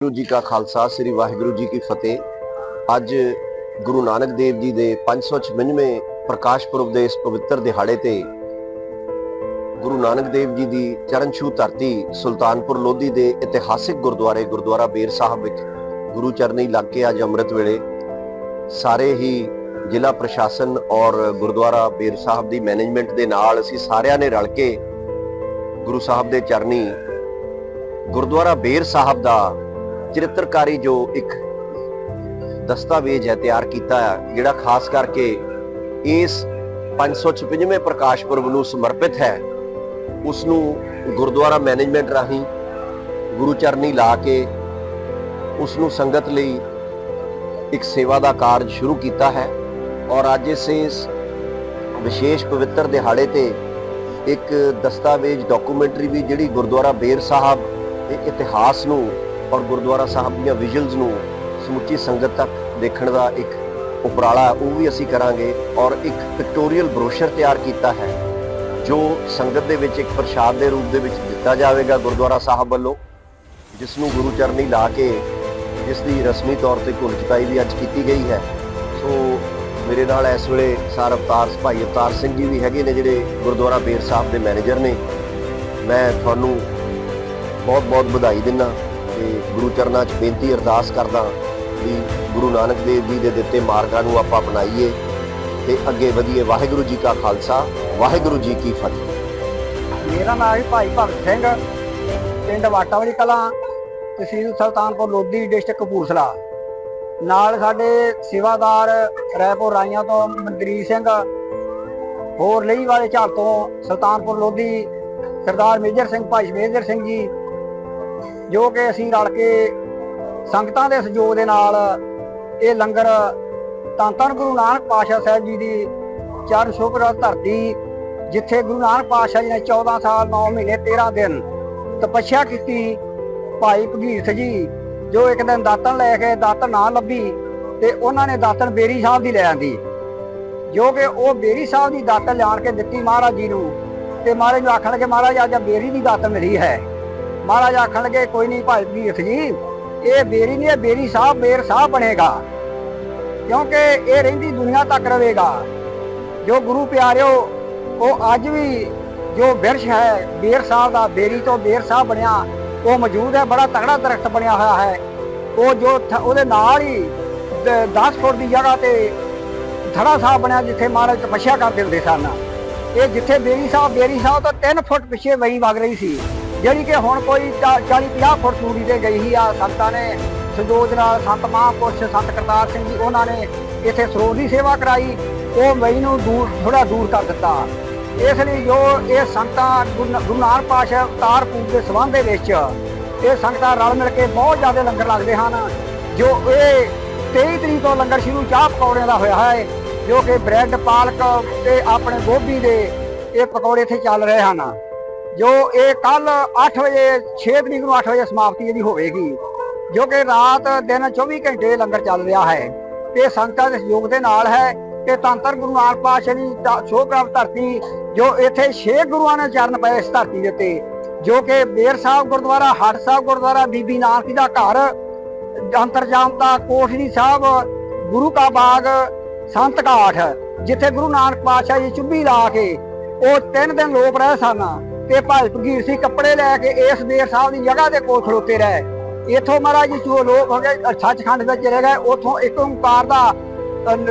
ਗੁਰੂ ਜੀ ਕਾ ਖਾਲਸਾ, ਸ੍ਰੀ ਵਾਹਿਗੁਰੂ ਜੀ ਕੀ ਫਤਿਹ। ਅੱਜ ਗੁਰੂ ਨਾਨਕ ਦੇਵ ਜੀ ਦੇ 556ਵੇਂ ਪ੍ਰਕਾਸ਼ ਪੁਰਬ ਦੇ ਇਸ ਪਵਿੱਤਰ ਦਿਹਾੜੇ ਤੇ ਗੁਰੂ ਨਾਨਕ ਦੇਵ ਜੀ ਦੀ ਚਰਨ ਛੂਹ ਧਰਤੀ ਸੁਲਤਾਨਪੁਰ ਲੋਧੀ ਦੇ ਇਤਿਹਾਸਿਕ ਗੁਰਦੁਆਰੇ, ਗੁਰਦੁਆਰਾ ਬੇਰ ਸਾਹਿਬ ਵਿੱਚ ਗੁਰੂ ਚਰਨੀ ਲੱਗ ਕੇ ਅੱਜ ਅੰਮ੍ਰਿਤ ਵੇਲੇ ਸਾਰੇ ਹੀ ਜ਼ਿਲ੍ਹਾ ਪ੍ਰਸ਼ਾਸਨ ਔਰ ਗੁਰਦੁਆਰਾ ਬੇਰ ਸਾਹਿਬ ਦੀ ਮੈਨੇਜਮੈਂਟ ਦੇ ਨਾਲ ਅਸੀਂ ਸਾਰਿਆਂ ਨੇ ਰਲ ਕੇ ਗੁਰੂ ਸਾਹਿਬ ਦੇ ਚਰਨੀ, ਗੁਰਦੁਆਰਾ ਬੇਰ ਸਾਹਿਬ ਦਾ ਚਰਿੱਤਰਕਾਰੀ ਜੋ ਇੱਕ ਦਸਤਾਵੇਜ਼ ਹੈ ਤਿਆਰ ਕੀਤਾ ਹੈ, ਜਿਹੜਾ ਖਾਸ ਕਰਕੇ ਇਸ 556ਵੇਂ ਪ੍ਰਕਾਸ਼ ਪੁਰਬ ਨੂੰ ਸਮਰਪਿਤ ਹੈ ਉਸ ਨੂੰ ਗੁਰਦੁਆਰਾ ਮੈਨੇਜਮੈਂਟ ਰਾਹੀਂ ਗੁਰੂ ਚਰਨੀ ਲਾ ਕੇ ਉਸ ਨੂੰ ਸੰਗਤ ਲਈ ਇੱਕ ਸੇਵਾ ਦਾ ਕਾਰਜ ਸ਼ੁਰੂ ਕੀਤਾ ਹੈ ਔਰ ਅੱਜ ਇਸ ਇਸ ਵਿਸ਼ੇਸ਼ ਪਵਿੱਤਰ ਦਿਹਾੜੇ ਤੇ ਇੱਕ ਦਸਤਾਵੇਜ਼ ਡਾਕੂਮੈਂਟਰੀ ਵੀ ਜਿਹੜੀ ਗੁਰਦੁਆਰਾ ਬੇਰ ਸਾਹਿਬ ਦੇ ਇਤਿਹਾਸ ਨੂੰ ਔਰ ਗੁਰਦੁਆਰਾ ਸਾਹਿਬ ਦੀਆਂ ਵਿਜ਼ੂਅਲਸ ਨੂੰ ਸਮੁੱਚੀ ਸੰਗਤ ਤੱਕ ਦੇਖਣ ਦਾ ਇੱਕ ਉਪਰਾਲਾ ਉਹ ਵੀ ਅਸੀਂ ਕਰਾਂਗੇ ਔਰ ਇੱਕ ਪਿਕਟੋਰੀਅਲ ਬਰੋਸ਼ਰ ਤਿਆਰ ਕੀਤਾ ਹੈ, ਜੋ ਸੰਗਤ ਦੇ ਵਿੱਚ ਇੱਕ ਪ੍ਰਸ਼ਾਦ ਦੇ ਰੂਪ ਦੇ ਵਿੱਚ ਦਿੱਤਾ ਜਾਵੇਗਾ ਗੁਰਦੁਆਰਾ ਸਾਹਿਬ ਵੱਲੋਂ ਜਿਸ ਨੂੰ ਗੁਰੂ ਚਰਨੀ ਲਾ ਕੇ ਜਿਸ ਦੀ ਰਸਮੀ ਤੌਰ ਤੇ ਘੁਲ ਚੁਕਾਈ ਵੀ ਅੱਜ ਕੀਤੀ ਗਈ ਹੈ। ਸੋ ਮੇਰੇ ਨਾਲ ਇਸ ਵੇਲੇ ਸਰ ਅਵਤਾਰ, ਭਾਈ ਅਵਤਾਰ ਸਿੰਘ ਜੀ ਵੀ ਹੈਗੇ ਨੇ, ਜਿਹੜੇ ਗੁਰਦੁਆਰਾ ਬੇਰ ਸਾਹਿਬ ਦੇ ਮੈਨੇਜਰ ਨੇ। ਮੈਂ ਤੁਹਾਨੂੰ ਬਹੁਤ ਬਹੁਤ ਵਧਾਈ ਦਿੰਦਾ ਤੇ ਗੁਰੂ ਚਰਨਾਂ 'ਚ ਬੇਨਤੀ ਅਰਦਾਸ ਕਰਦਾ ਵੀ ਗੁਰੂ ਨਾਨਕ ਦੇਵ ਜੀ ਦੇ ਦਿੱਤੇ ਮਾਰਗਾਂ ਨੂੰ ਆਪਾਂ ਅਪਣਾਈਏ ਤੇ ਅੱਗੇ ਵਧੀਏ ਵਾਹਿਗੁਰੂ ਜੀ ਕਾ ਖਾਲਸਾ, ਵਾਹਿਗੁਰੂ ਜੀ ਕੀ ਫਤਿਹ। ਮੇਰਾ ਨਾਮ ਹੈ ਭਾਈ ਭਗਤ ਸਿੰਘ, ਪਿੰਡ ਵਾਟਾਵਲੀ ਕਲਾਂ, ਤਹਿਸੀਲ ਸੁਲਤਾਨਪੁਰ, ਲੋਧੀ, ਡਿਸਟ੍ਰਿਕਟ ਕਪੂਰਥਲਾ। ਨਾਲ ਸਾਡੇ ਸੇਵਾਦਾਰ ਰਾਏਪੁਰ ਰਾਈਆਂ ਤੋਂ ਮਨਦੀਪ ਸਿੰਘ, ਹੋਰ ਲਈ ਵਾਲੇ ਝਾਲ ਤੋਂ ਸੁਲਤਾਨਪੁਰ, ਲੋਧੀ, ਸਰਦਾਰ ਮੇਜਰ ਸਿੰਘ, ਭਾਈ ਮੇਜਰ ਸਿੰਘ ਜੀ ਜੋ ਕਿ ਅਸੀਂ ਰਲ ਕੇ ਸੰਗਤਾਂ ਦੇ ਸਹਿਯੋਗ ਦੇ ਨਾਲ ਇਹ ਲੰਗਰ ਧੰਨ ਧੰਨ ਗੁਰੂ ਨਾਨਕ ਪਾਤਸ਼ਾਹ ਸਾਹਿਬ ਜੀ ਦੀ ਚਰਨ ਸ਼ੋਭਰਾ ਧਰਤੀ, ਜਿੱਥੇ ਗੁਰੂ ਨਾਨਕ ਪਾਤਸ਼ਾਹ ਜੀ ਨੇ 14 ਸਾਲ 9 ਮਹੀਨੇ 13 ਦਿਨ ਤਪੱਸਿਆ ਕੀਤੀ, ਭਾਈ ਭਗੀਰਥ ਜੀ, ਜੋ ਇੱਕ ਦਿਨ ਦਾਤਨ ਲੈ ਕੇ ਦਾਤਨ ਨਾ ਲੱਭੀ ਤੇ ਉਹਨਾਂ ਨੇ ਦਾਤਨ ਬੇਰੀ ਸਾਹਿਬ ਦੀ ਲੈ ਆਂਦੀ। ਜੋ ਕਿ ਉਹ ਬੇਰੀ ਸਾਹਿਬ ਦੀ ਦਾਤਨ ਲਿਆਣ ਕੇ ਦਿੱਤੀ ਮਹਾਰਾਜ ਜੀ ਨੂੰ ਤੇ ਮਹਾਰਾਜ ਨੂੰ ਆਖਣ ਲੱਗੇ, ਮਹਾਰਾਜ, ਅੱਜ ਬੇਰੀ ਦੀ ਦਾਤਨ ਮਿਲੀ ਹੈ। ਮਹਾਰਾਜ ਆਖਣ ਲੱਗੇ ਕੋਈ ਨਹੀਂ ਭਾਈ ਭਗੀਰਥ ਜੀ, ਇਹ ਬੇਰੀ ਨਹੀਂ ਇਹ ਬੇਰੀ ਸਾਹਿਬ ਬੇਰ ਸਾਹਿਬ ਬਣੇਗਾ। ਕਿਉਂਕਿ ਇਹ ਰਹਿੰਦੀ ਦੁਨੀਆ ਤੱਕ ਰਹੇਗਾ। ਜੋ ਗੁਰੂ ਪਿਆਰਿਓ, ਉਹ ਅੱਜ ਵੀ ਜੋ ਬਿਰਸ਼ ਹੈ, ਬੇਰ ਸਾਹਿਬ ਦਾ, ਬੇਰੀ ਤੋਂ ਬੇਰ ਸਾਹਿਬ ਬਣਿਆ, ਉਹ ਮੌਜੂਦ ਹੈ, ਬੜਾ ਤਕੜਾ ਦਰਖਤ ਬਣਿਆ ਹੋਇਆ ਹੈ। ਉਹ ਜੋ ਉਹਦੇ ਨਾਲ ਹੀ 10 ਫੁੱਟ ਦੀ ਜਗ੍ਹਾ ਤੇ ਥੜਾ ਸਾਹਿਬ ਬਣਿਆ, ਜਿੱਥੇ ਮਹਾਰਾਜ ਤਪੱਸਿਆ ਕਰਦੇ ਹੁੰਦੇ ਸਨ। ਇਹ ਜਿੱਥੇ ਬੇਰੀ ਸਾਹਿਬ ਬੇਰੀ ਸਾਹਿਬ ਤੋਂ 3 ਫੁੱਟ ਪਿੱਛੇ ਵਹੀ ਵਗ ਰਹੀ ਸੀ। ਜਿਹੜੀ ਕਿ ਹੁਣ ਕੋਈ 40 50 ਫੁੱਟ ਦੂਰੀ ਤੇ ਗਈ ਹੀ ਆ ਸੰਤਾਂ ਨੇ ਸਹਿਯੋਗ ਨਾਲ ਸੰਤ ਮਹਾਂਪੁਰਸ਼, ਸੰਤ ਕਰਤਾਰ ਸਿੰਘ ਜੀ, ਉਹਨਾਂ ਨੇ ਇੱਥੇ ਸਰੋਵਰ ਦੀ ਸੇਵਾ ਕਰਾਈ, ਉਹ ਮਈ ਨੂੰ ਦੂਰ ਥੋੜਾ ਦੂਰ ਕਰ ਦਿੱਤਾ। ਇਸ ਲਈ ਜੋ ਇਹ ਸੰਗਤਾਂ ਗੁਰੂ ਗੁਰੂ ਨਾਨਕ ਪਾਤਸ਼ਾਹ ਅਵਤਾਰ ਪੂਜ ਦੇ ਸਬੰਧ ਦੇ ਵਿੱਚ ਇਹ ਸੰਗਤਾਂ ਰਲ ਮਿਲ ਕੇ ਬਹੁਤ ਜ਼ਿਆਦਾ ਲੰਗਰ ਲੱਗਦੇ ਹਨ, ਜੋ ਇਹ 23 ਤਰੀਕ ਤੋਂ ਲੰਗਰ ਸ਼ੁਰੂ ਚਾਹ ਪਕੌੜਿਆਂ ਦਾ ਹੋਇਆ ਹੈ, ਜੋ ਕਿ ਬ੍ਰੈਡ, ਪਾਲਕ ਤੇ ਆਪਣੇ ਗੋਭੀ ਦੇ ਇਹ ਪਕੌੜੇ ਇੱਥੇ ਚੱਲ ਰਹੇ ਹਨ। ਜੋ ਇਹ ਕੱਲ 8 ਵਜੇ 6 ਤਰੀਕ ਨੂੰ 8 ਵਜੇ ਸਮਾਪਤੀ ਇਹਦੀ ਹੋਵੇਗੀ, ਜੋ ਕਿ ਰਾਤ ਦਿਨ 24 ਘੰਟੇ ਲੰਗਰ ਚੱਲ ਰਿਹਾ ਹੈ। ਤੇ ਸੰਗਤਾਂ ਦੇ ਸਹਿਯੋਗ ਦੇ ਨਾਲ ਹੈ ਤੇ ਤੰਤਰ ਗੁਰੂ ਨਾਨਕ ਪਾਤਸ਼ਾਹ ਦੀ ਧ- ਪ੍ਰਾਪਤ ਧਰਤੀ, ਜੋ ਇੱਥੇ ਛੇ ਗੁਰੂਆਂ ਨੇ ਚਰਨ ਪਏ ਇਸ ਧਰਤੀ ਦੇ ਉੱਤੇ, ਜੋ ਕਿ ਬੇਰ ਸਾਹਿਬ ਗੁਰਦੁਆਰਾ, ਹੱਟ ਸਾਹਿਬ ਗੁਰਦੁਆਰਾ, ਬੀਬੀ ਨਾਨਕੀ ਦਾ ਘਰ, ਅੰਤਰਜਾਮ ਦਾ ਕੋਠੜੀ ਸਾਹਿਬ, ਗੁਰੂ ਕਾ ਬਾਗ, ਸੰਤ ਘਾਟ, ਜਿੱਥੇ ਗੁਰੂ ਨਾਨਕ ਪਾਤਸ਼ਾਹ ਜੀ ਚੁੱਭੀ ਲਾ ਕੇ ਉਹ ਤਿੰਨ ਦਿਨ ਲੋਕ ਰਹੇ ਸਨ। ਤੇ ਭਾਈ ਭਗੀਰ ਸਿੰਘ ਕੱਪੜੇ ਲੈ ਕੇ ਇਸ ਬੇਰ ਸਾਹਿਬ ਦੀ ਜਗ੍ਹਾ ਦੇ ਕੋਲ ਖੜੋਤੇ ਰਹੇ। ਇਥੋਂ ਮਹਾਰਾਜ ਜੀ ਜੋ ਲੋਕ ਹੋ ਗਏ ਸੱਚਖੰਡ ਵਿੱਚ ਚਲੇ ਗਏ। ਉਥੋਂ ਇੱਕ ਓੰਕਾਰ ਦਾ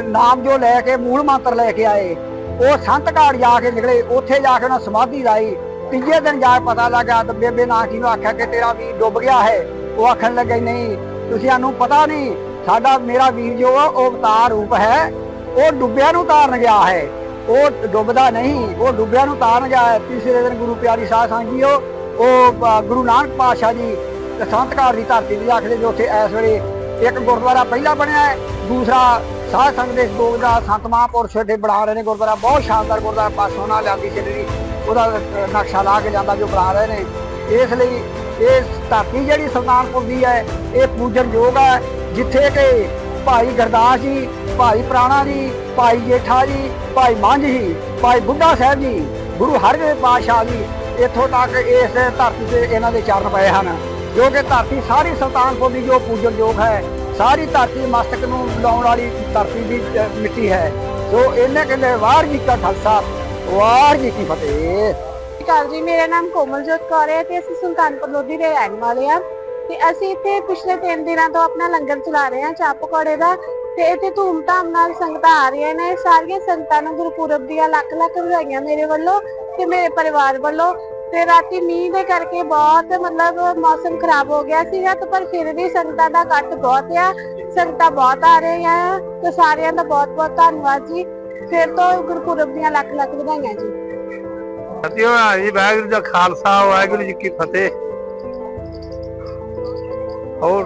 ਨਾਮ ਜੋ ਲੈ ਕੇ ਮੂਲ ਮੰਤਰ ਲੈ ਕੇ ਆਏ। ਉਹ ਸੰਤ ਘਾਟ ਜਾ ਕੇ ਨਿਕਲੇ। ਉੱਥੇ ਜਾ ਕੇ ਉਹਨਾਂ ਸਮਾਧੀ ਲਾਈ। ਤੀਜੇ ਦਿਨ ਜਾ ਕੇ ਪਤਾ ਲੱਗਾ ਤੇ ਬੇਬੇ ਨਾਨਕੀ ਨੂੰ ਆਖਿਆ ਕਿ ਤੇਰਾ ਵੀਰ ਡੁੱਬ ਗਿਆ ਹੈ। ਉਹ ਆਖਣ ਲੱਗੇ, ਨਹੀਂ, ਤੁਸੀਂ ਸਾਨੂੰ ਪਤਾ ਨਹੀਂ। ਸਾਡਾ, ਮੇਰਾ ਵੀਰ ਜੋ ਉਹ ਅਵਤਾਰ ਰੂਪ ਹੈ। ਉਹ ਡੁੱਬਿਆ ਨੂੰ ਤਾਰਨ ਗਿਆ ਹੈ। ਉਹ ਡੁੱਬਦਾ ਨਹੀਂ, ਉਹ ਡੁੱਬਿਆ ਨੂੰ ਤਾਰਨ ਗਿਆ ਤੀਸਰੇ ਦਿਨ ਗੁਰੂ ਪਿਆਰੀ ਸਾਧ ਸੰਗਤ ਜੀਓ ਉਹ ਗੁਰੂ ਨਾਨਕ ਪਾਤਸ਼ਾਹ ਜੀ ਤੇ ਸੰਤ ਘਾਟ ਦੀ ਧਰਤੀ ਤੇ ਆਖਦੇ ਜੋ ਉੱਥੇ ਇਸ ਵੇਲੇ ਇੱਕ ਗੁਰਦੁਆਰਾ ਪਹਿਲਾ ਬਣਿਆ ਹੈ। ਦੂਸਰਾ ਸਾਧ ਸੰਗਤ ਦੇ ਸਹਿਯੋਗ ਦਾ ਸੰਤ ਮਹਾਂਪੁਰਸ਼ ਦੇ ਬਣਾ ਰਹੇ ਨੇ ਗੁਰਦੁਆਰਾ। ਬਹੁਤ ਸ਼ਾਨਦਾਰ ਗੁਰਦੁਆਰਾ, ਪਾਸੋਂ ਨਾਲ ਲਿਆਂਦੀ ਜਿਹੜੀ, ਉਹਦਾ ਨਕਸ਼ਾ ਲਾ ਕੇ ਜਾਂਦਾ ਜੋ ਬਣਾ ਰਹੇ ਨੇ। ਇਸ ਲਈ ਇਹ ਧਰਤੀ ਜਿਹੜੀ ਸੁਲਤਾਨਪੁਰ ਦੀ ਹੈ, ਇਹ ਪੂਜਨ ਯੋਗ ਹੈ, ਜਿੱਥੇ ਕਿ ਭਾਈ ਗਰਦਾਸ ਜੀ, ਭਾਈ ਪ੍ਰਾਣਾ ਜੀ, ਭਾਈ ਜੇਠਾ ਜੀ, ਭਾਈ ਮੰਝ ਜੀ, ਭਾਈ ਬੁੱਢਾ ਸਾਹਿਬ ਜੀ, ਗੁਰੂ ਹਰਗੋਬਿੰਦ ਪਾਤਸ਼ਾਹ ਜੀ, ਇੱਥੋਂ ਤੱਕ ਇਸ ਧਰਤੀ ਤੇ ਇਹਨਾਂ ਦੇ ਚਰਨ ਪਏ ਹਨ। ਜੋ ਕਿ ਧਰਤੀ ਸਾਰੀ ਸੁਲਤਾਨਪੁਰ ਦੀ ਜੋ ਪੂਜਨਯੋਗ ਹੈ, ਸਾਰੀ ਧਰਤੀ ਮਸਤਕ ਨੂੰ ਲਾਉਣ ਵਾਲੀ ਧਰਤੀ ਦੀ ਮਿੱਟੀ ਹੈ। ਸੋ ਇਹਨੇ ਕਹਿੰਦੇ ਵਾਰ ਜੀ ਕਾ ਖਾਲਸਾ ਵਾਰ ਜੀ ਕੀ ਫਤਿਹ। ਸਤਿ ਸ਼੍ਰੀ ਅਕਾਲ ਜੀ, ਮੇਰਾ ਨਾਮ ਕੋਮਲਜੋਤ ਕੌਰ ਹੈ ਤੇ ਅਸੀਂ ਸੁਲਤਾਨਪੁਰ ਲੋਧੀ ਦੇ ਰਹਿਣ ਵਾਲੇ ਹਾਂ। ਤੇ ਅਸੀਂ ਇੱਥੇ ਪਿਛਲੇ 3 ਦਿਨਾਂ ਤੋਂ ਆਪਣਾ ਲੰਗਰ ਚਲਾ ਰਹੇ ਹਾਂ, ਚਾਹ ਪਕੌੜੇ ਦਾ। ਤੇ ਇੱਥੇ ਧੂਮਧਾਮ ਨਾਲ ਸੰਗਤਾਂ ਆ ਰਹੀਆਂ ਨੇ ਸਾਰੀਆਂ ਸੰਗਤਾਂ ਨੂੰ ਗੁਰਪੁਰਬ ਦੀਆਂ ਲੱਖ ਲੱਖ ਵਧਾਈਆਂ ਮੇਰੇ ਵੱਲੋਂ ਤੇ ਮੇਰੇ ਪਰਿਵਾਰ ਵੱਲੋਂ। ਤੇ ਰਾਤੀ ਮੀਂਹ ਦੇ ਕਰਕੇ ਬਹੁਤ ਮਤਲਬ ਮੌਸਮ ਖਰਾਬ ਹੋ ਗਿਆ ਸੀਗਾ ਤੇ ਪਰ ਫਿਰ ਵੀ ਸੰਗਤਾਂ ਦਾ ਇਕੱਠ ਬਹੁਤ ਆ। ਸੰਗਤਾਂ ਬਹੁਤ ਆ ਰਹੀਆਂ ਆ। ਤੇ ਸਾਰਿਆਂ ਦਾ ਬਹੁਤ ਬਹੁਤ ਧੰਨਵਾਦ ਜੀ। ਫਿਰ ਤੋਂ ਗੁਰਪੁਰਬ ਦੀਆਂ ਲੱਖ ਲੱਖ ਵਧਾਈਆਂ ਜੀ। ਸਤਿਓ ਜੀ, ਵਾਹਿਗੁਰੂ ਜੀ ਖਾਲਸਾ, ਵਾਹਿਗੁਰੂ ਜੀ ਕੀ ਫਤਿਹ। ਹੋਰ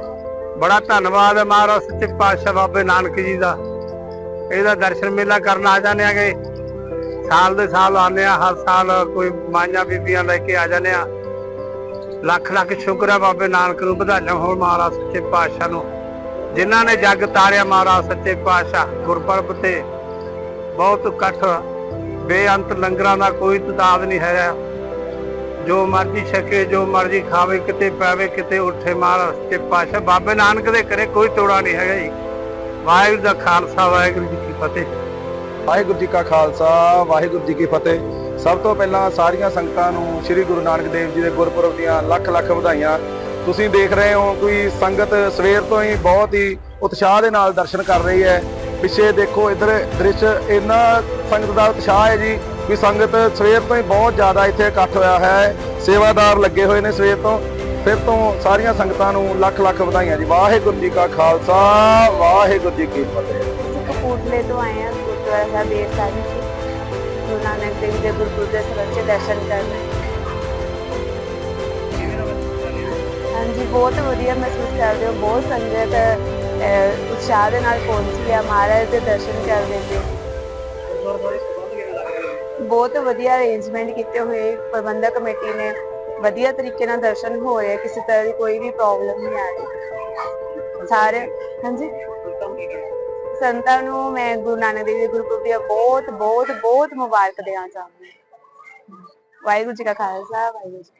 ਬੜਾ ਧੰਨਵਾਦ ਹੈ ਮਹਾਰਾਜ, ਸੱਚੇ ਪਾਤਸ਼ਾਹ ਬਾਬੇ ਨਾਨਕ ਜੀ ਦਾ। ਇਹਦਾ ਦਰਸ਼ਨ ਮੇਲਾ ਕਰਨ ਆ ਜਾਂਦੇ ਆਗੇ। ਸਾਲ ਦੇ ਸਾਲ ਆਉਂਦੇ ਆ, ਹਰ ਸਾਲ ਕੋਈ ਮਾਈਆਂ ਬੀਬੀਆਂ ਲੈ ਕੇ ਆ ਜਾਂਦੇ ਆ। ਲੱਖ ਲੱਖ ਸ਼ੁਕਰ ਹੈ ਬਾਬੇ ਨਾਨਕ ਨੂੰ, ਵਧਾਈਆਂ ਹੋਣ ਮਹਾਰਾਜ, ਸੱਚੇ ਪਾਤਸ਼ਾਹ ਨੂੰ। ਜਿਨ੍ਹਾਂ ਨੇ ਜੱਗ ਤਾਰਿਆ ਮਹਾਰਾਜ, ਸੱਚੇ ਪਾਤਸ਼ਾਹ, ਗੁਰਪੁਰਬ ਤੇ। ਬਹੁਤ ਇਕੱਠ, ਬੇਅੰਤ ਲੰਗਰਾਂ ਦਾ ਕੋਈ ਤਦਾਦ ਨਹੀਂ ਹੈ। ਜੋ ਮਰਜ਼ੀ ਛਕੇ, ਜੋ ਮਰਜ਼ੀ ਖਾਵੇ, ਕਿਤੇ ਪਾਵੇ, ਕਿਤੇ ਉੱਠੇ ਮਾਰ ਤੇ ਪਾਸ਼ਾ। ਬਾਬੇ ਨਾਨਕ ਦੇ ਕਰੇ ਕੋਈ ਤੋੜਾ ਨਹੀਂ ਹੈਗਾ ਜੀ। ਵਾਹਿਗੁਰੂ ਦਾ ਖਾਲਸਾ, ਵਾਹਿਗੁਰੂ ਜੀ ਕੀ ਫਤਿਹ। ਵਾਹਿਗੁਰੂ ਜੀ ਕਾ ਖਾਲਸਾ, ਵਾਹਿਗੁਰੂ ਜੀ ਕੀ ਫਤਿਹ। ਸਭ ਤੋਂ ਪਹਿਲਾਂ ਸਾਰੀਆਂ ਸੰਗਤਾਂ ਨੂੰ ਸ੍ਰੀ ਗੁਰੂ ਨਾਨਕ ਦੇਵ ਜੀ ਦੇ ਗੁਰਪੁਰਬ ਦੀਆਂ ਲੱਖ ਲੱਖ ਵਧਾਈਆਂ। ਤੁਸੀਂ ਦੇਖ ਰਹੇ ਹੋ ਕੋਈ ਸੰਗਤ ਸਵੇਰ ਤੋਂ ਹੀ ਬਹੁਤ ਹੀ ਉਤਸ਼ਾਹ ਦੇ ਨਾਲ ਦਰਸ਼ਨ ਕਰ ਰਹੀ ਹੈ। ਪਿੱਛੇ ਦੇਖੋ ਇਧਰ ਦ੍ਰਿਸ਼, ਇੰਨਾ ਸੰਗਤ ਦਾ ਉਤਸ਼ਾਹ ਹੈ ਜੀ। ਵੀ ਸੰਗਤ ਸਵੇਰ ਤੋਂ ਹੀ ਬਹੁਤ ਜ਼ਿਆਦਾ ਇੱਥੇ ਇਕੱਠ ਹੋਇਆ ਹੈ। ਸੇਵਾਦਾਰ ਲੱਗੇ ਹੋਏ ਨੇ ਸਵੇਰ ਤੋਂ। ਫਿਰ ਤੋਂ ਸਾਰੀਆਂ ਸੰਗਤਾਂ ਨੂੰ ਲੱਖ ਲੱਖ ਵਧਾਈਆਂ ਜੀ। ਵਾਹਿਗੁਰੂ ਜੀ ਕਾ ਖਾਲਸਾ ਵਾਹਿਗੁਰੂ ਜੀ ਕੀ ਫਤਿਹ। ਕਪੂਰਥਲੇ ਤੋਂ ਆਏ ਹਾਂ ਗੁਰਦੁਆਰਾ ਸਾਹਿਬ ਸਾਹਿਬ ਜੀ ਗੁਰੂ ਨਾਨਕ ਦੇਵ ਦੇ ਗੁਰਪੁਰਬ ਦੇ ਸਰਚ ਦਰਸ਼ਨ ਕਰਨ। ਹਾਂਜੀ ਬਹੁਤ ਵਧੀਆ ਮਹਿਸੂਸ ਕਰਦੇ ਹੋ। ਬਹੁਤ ਸੰਗਤ ਉਤਸ਼ਾਹ ਦੇ ਨਾਲ ਪਹੁੰਚੀ ਹੈ ਮਹਾਰਾਜ ਦੇ ਦਰਸ਼ਨ ਕਰਦੇ ਤੇ ਬਹੁਤ ਵਧੀਆ ਅਰੇਂਜਮੈਂਟ ਕੀਤੇ ਹੋਏ ਪ੍ਰਬੰਧਕ ਕਮੇਟੀ ਨੇ। ਵਧੀਆ ਤਰੀਕੇ ਨਾਲ ਦਰਸ਼ਨ ਹੋ ਕਿਸੇ ਤਰ੍ਹਾਂ ਦੀ ਕੋਈ ਵੀ ਪ੍ਰੋਬਲਮ ਨਹੀਂ ਆ ਰਹੀ ਸਾਰੇ, ਹਾਂਜੀ? ਸੰਤਾਂ ਨੂੰ ਮੈਂ ਗੁਰੂ ਨਾਨਕ ਦੇਵ ਜੀ ਗੁਰਪੁਰਬ ਦੀਆਂ ਬਹੁਤ ਬਹੁਤ ਬਹੁਤ ਮੁਬਾਰਕ ਦੇਣਾ ਚਾਹੁੰਦੀ ਵਾਹਿਗੁਰੂ ਜੀ ਕਾ ਖਾਲਸਾ, ਵਾਹਿਗੁਰੂ ਜੀ